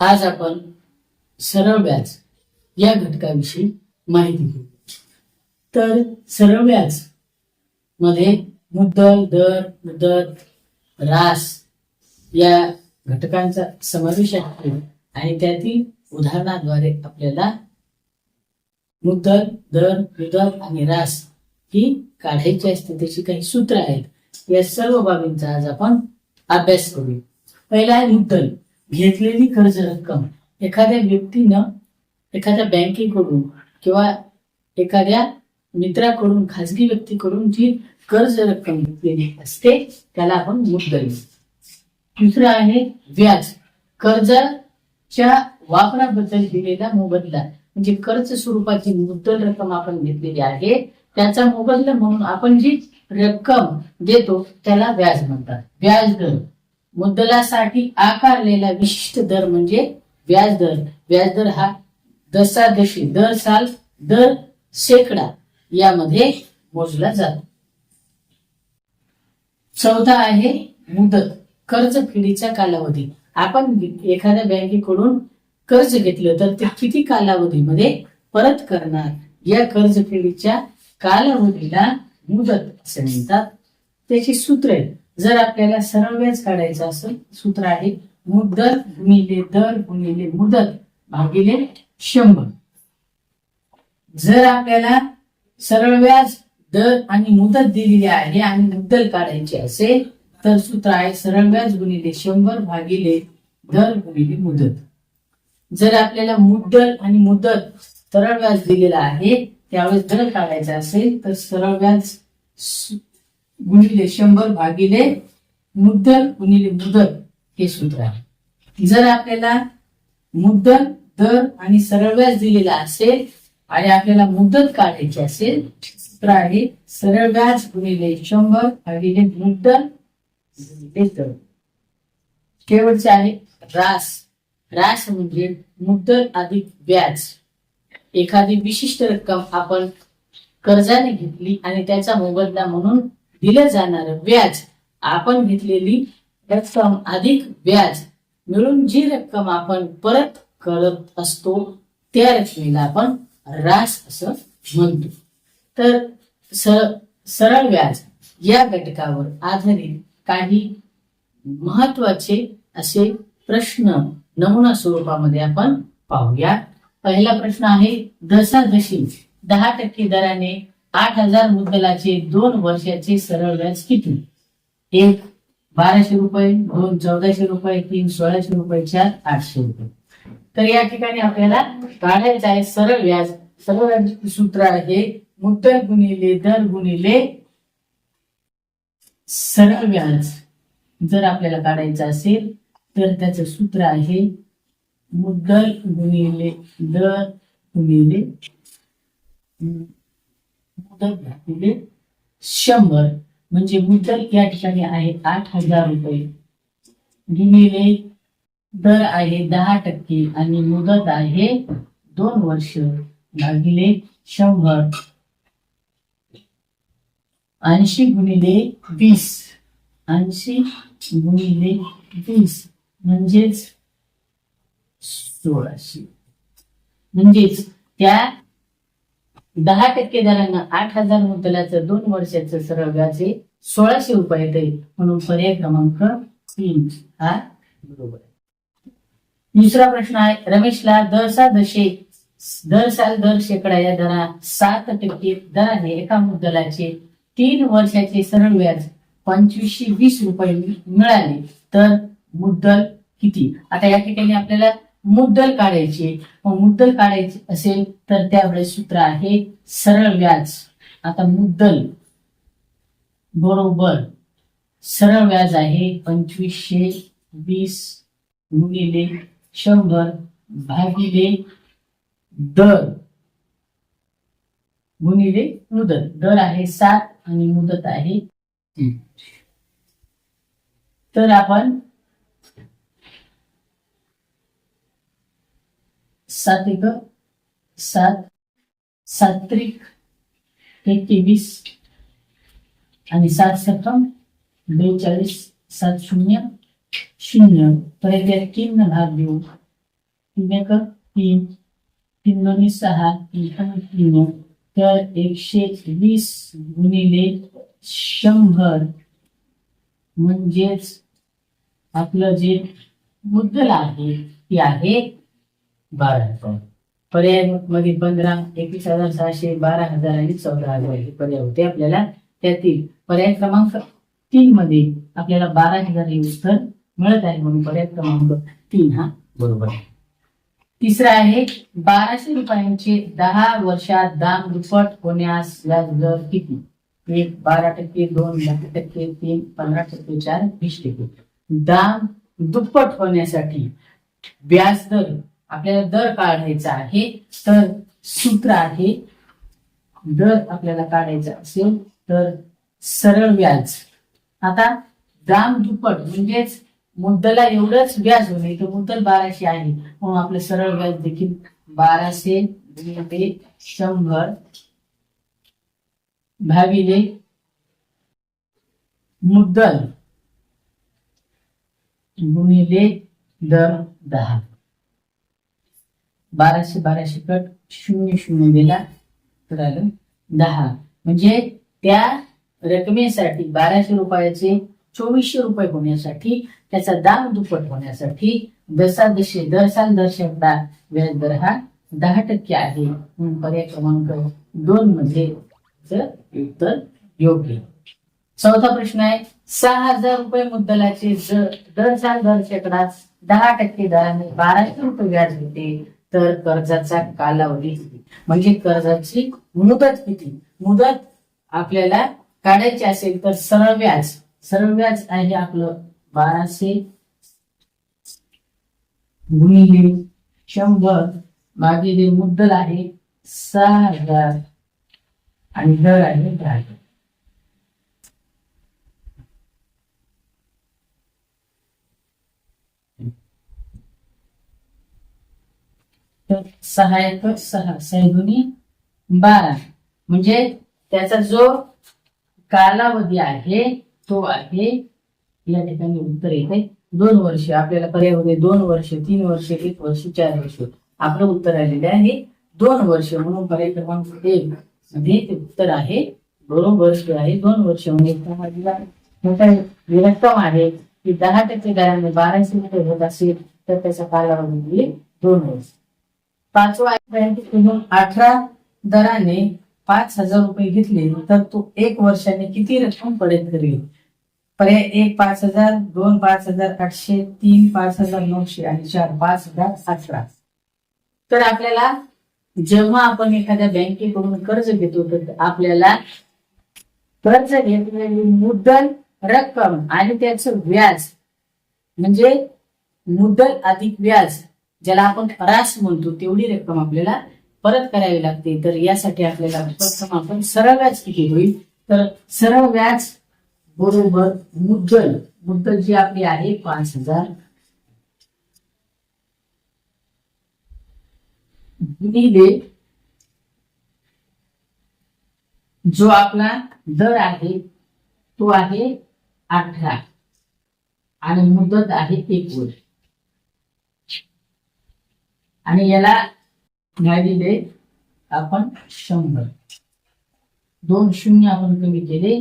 आज आपण सरळ व्याज या घटकाविषयी माहिती घेऊ. तर सरळ व्याजमध्ये मुद्दल दर मुदत रास या घटकांचा समावेश आहे आणि त्यातील उदाहरणाद्वारे आपल्याला मुद्दल दर मुदत आणि रास ही काढायची असते. त्याची काही सूत्र आहेत. या सर्व बाबींचा आज आपण अभ्यास करू पहिला आहे मुद्दल. घेतलेली कर्ज रक्कम एखाद्या व्यक्तीनं एखाद्या बँकेकडून किंवा एखाद्या मित्राकडून खाजगी व्यक्तीकडून जी कर्ज रक्कम घेतलेली असते त्याला आपण मुद्दल. दुसरं आहे व्याज. कर्जाच्या वापराबद्दल दिलेला मोबदला म्हणजे कर्ज स्वरूपाची मुद्दल रक्कम आपण घेतलेली आहे त्याचा मोबदला म्हणून आपण जी रक्कम देतो त्याला व्याज म्हणतात. व्याज दर मुद्दलासाठी आकारलेला विशिष्ट दर म्हणजे व्याज दर व्याज दर हा दशादशी दर साल दर शेकडा यामध्ये मोजला जातो. चौदा आहे मुदत कर्ज फेडीचा कालावधी. आपण एखाद्या बँकेकडून कर्ज घेतलं तर ते किती कालावधीमध्ये परत करणार? या कर्ज फेडीच्या कालावधीला मुदत असे म्हणतात. त्याची सूत्र आहे जर आपल्याला सरळ व्याज काढायचं असेल सूत्र आहे मुद्दल गुणिले दर गुणिले मुदत भागिले शंभर. जर आपल्याला सरळ व्याज दर आणि मुदत दिलेली आहे आणि मुद्दल काढायची असेल तर सूत्र आहे सरळ व्याज गुणिले शंभर भागिले दर गुणिले मुदत. जर आपल्याला मुद्दल आणि मुदत सरळ व्याज दिलेला आहे त्यावेळेस दर काढायचा असेल तर सरळ व्याज गुणिले शंभर भागिले मुद्दल गुणिले मुदत हे सूत्र आहे. जर आपल्याला मुद्दल दर आणि सरळ व्याज दिलेला असेल आणि आपल्याला मुदत काढायची असेल सूत्र आहे सरळ व्याज गुणिले शंभर भागिले मुद्दल गुणिले दर. शेवटचे आहे रास रास म्हणजे मुद्दल अधिक व्याज. एखादी विशिष्ट रक्कम आपण कर्जाने घेतली आणि त्याचा मोबदला म्हणून दिलं जाणार व्याज. आपण घेतलेली रक्कम अधिक व्याज. मिळून जी रक्कम आपण परत करत असतो त्या रकमेला आपण रास असं म्हणतो. तर सरळ व्याज या घटकावर आधारित काही महत्त्वाचे असे प्रश्न नमुना स्वरूपामध्ये आपण पाहूया. पहिला प्रश्न आहे धसाधशी दहा टक्के दराने आठ हजार मुद्दलाचे दोन वर्षाचे सरळ व्याज किती? एक बाराशे रुपये दोन चौदाशे रुपये तीन सोळाशे रुपये चार आठशे रुपये. तर या ठिकाणी आपल्याला काढायचं आहे सरळ व्याज. सरळ व्याज सूत्र आहे मुद्दल गुणिले दर गुणिले सरळ व्याज. जर आपल्याला काढायचं असेल तर त्याचं सूत्र आहे मुद्दल गुणिले दर गुणिले हम्म, भागिले शंभर. म्हणजे मुद्दल या ठिकाणी आहे आठ हजार रुपये. गुणिले दर आहे दहा टक्के आणि मुदत आहे दोन वर्ष. भागिले शंभर. ऐंशी गुणिले वीस. ऐंशी गुणिले वीस म्हणजेच सोळाशे. म्हणजेच त्या दहा टक्के दरानं आठ हजार मुद्दलाचं दोन वर्षाचं सरळ व्याज हे सोळाशे रुपये येते म्हणून पर्याय क्रमांक तीन. हा? बरोबर. दुसरा प्रश्न आहे रमेशला दसा दशे दर साल दर शेकडा या दरा सात टक्के दराने एका मुद्दलाचे तीन वर्षाचे सरळ व्याज पंचवीसशे वीस रुपये मिळाले. तर मुद्दल किती? आता या ठिकाणी आपल्याला मुद्दल काढायची. मग मुद्दल काढायची असेल तर त्यावेळेस सूत्र आहे सरळ व्याज. आता मुद्दल बरोबर सरळ व्याज आहे पंचवीसशे वीस गुणिले शंभर भागिले दर गुणिले मुदत. दर आहे सात आणि मुदत आहे तर आपण सात एक सात सात त्रिक तेवीस. आणि सात सत्रम बेचाळीस सात शून्य शून्य. परत या तीन भाग देऊ तीन एक तीन तीन दोन्ही सहा तीन तीन. तर एकशे वीस गुणिले शंभर. म्हणजेच आपलं जे मुद्दल आहे ते आहे बारा हजार पर्यायमध्ये पंधरा एकवीस हजार सहाशे बारा हजार आणि चौदा हजार हे पर्याय होते आपल्याला. त्यातील पर्याय क्रमांक तीन मध्ये आपल्याला बारा हजार हे उत्तर मिळत आहे म्हणून पर्याय क्रमांक तीन हा. बरोबर. आहे तिसरा आहे बाराशे रुपयांचे दहा वर्षात दाम दुप्पट होण्यास व्याज दर किती? एक बारा टक्के दोन दहा टक्के तीन पंधरा टक्के चार वीस टक्के. दाम दुप्पट होण्यासाठी व्याज दर आपल्याला दर काढायचा आहे तर सूत्र आहे. दर आपल्याला काढायचा असेल तर सरळ व्याज. आता दाम दुप्पट म्हणजेच मुद्दला एवढंच व्याज होणे तर मुद्दल बाराशे आहे. म्हणून आपलं सरळ व्याज देखील बाराशे गुणिले शंभर भाविले मुद्दल गुणिले दर दहा. बाराशे बाराशे कट शून्य शून्य दिला. तर आलं. दहा. म्हणजे त्या रकमेसाठी बाराशे रुपयाचे चोवीसशे रुपये होण्यासाठी त्याचा दाम दुप्पट होण्यासाठी दशादशे दर साल दर शेकडा व्याज दर हा दहा टक्के आहे. म्हणून पर्याय क्रमांक दोन मध्ये उत्तर योग्य. चौथा प्रश्न आहे सहा हजार रुपये मुद्दलाचे दर साल दर शेकडा दहा टक्के दराने बाराशे रुपये व्याज होते तर कर्जाचा कालावधी किती? म्हणजे कर्जाची मुदत किती? मुदत आपल्याला काढायची असेल तर सरळ व्याज सरळ व्याज आहे आपलं बाराशे गुणिले शंभर भागिले मुद्दल आहे सहा हजार आणि दर आहे दहा तर सहा एक सहा सहा बारा म्हणजे त्याचा जो कालावधी आहे तो आहे या ठिकाणी उत्तर येते. दोन वर्ष आपल्याला पर्यायामध्ये दोन वर्ष तीन वर्ष एक वर्ष चार वर्ष. आपलं उत्तर आलेले आहे. दोन वर्ष म्हणून पर्याय क्रमांक एक मध्ये ते उत्तर आहे. बरोबर आहे दोन वर्ष म्हणजे त्यामधला रक्कम आहे की दहा टक्के दराने बाराशे मीटर होत असेल तर त्याचा कालावधी दोन वर्ष. पाचवा अठरा दराने पाच हजार रुपये घेतले तर तो एक वर्षाने किती रक्कम परत करेल? पर्याय एक पाच हजार दोन पाच हजार आठशे तीन पाच हजार नऊशे आणि चार पाच हजार अठरा. तर आपल्याला जेव्हा आपण एखाद्या बँकेकडून कर्ज घेतो तर आपल्याला कर्ज घेतलेली मुद्दल रक्कम आणि त्याचं व्याज म्हणजे मुद्दल अधिक व्याज ज्याला आपण रास म्हणतो तेवढी रक्कम आपल्याला परत करावी लागते. तर यासाठी आपल्याला प्रथम आपण सरळ व्याज किती होईल. तर सरळ व्याज बरोबर मुद्दल मुद्दल जी आपली आहे पाच हजार. गुणिले जो आपला दर आहे तो आहे अठरा. आणि मुदत आहे एक वर्ष आणि याला भागिले आपण शंभर. दोन शून्य आपण कमी केले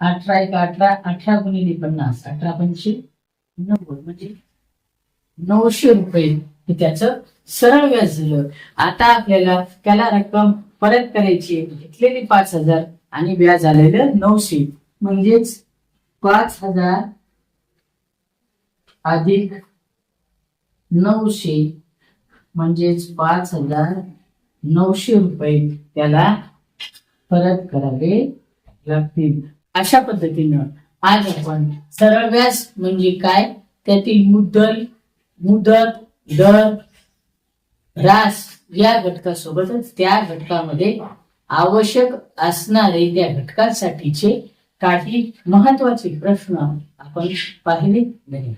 अठरा एक अठरा अठरा गुणिले पन्नास अठरा पंचशे नव्वद. म्हणजे नऊशे रुपये हे त्याचं सरळ व्याज झालं. आता आपल्याला त्याला रक्कम परत करायची घेतलेली पाच हजार आणि व्याज आलेलं नऊशे. म्हणजेच पाच हजार अधिक नऊशे म्हणजेच पाच हजार नऊशे रुपये त्याला परत करावे लागतील. अशा पद्धतीनं आज आपण सरळ व्याज म्हणजे काय? त्यातील मुद्दल मुदत दर रास या घटकासोबतच त्या घटकामध्ये आवश्यक असणारे त्या घटकासाठीचे काही महत्त्वाचे प्रश्न आपण पाहिले नाही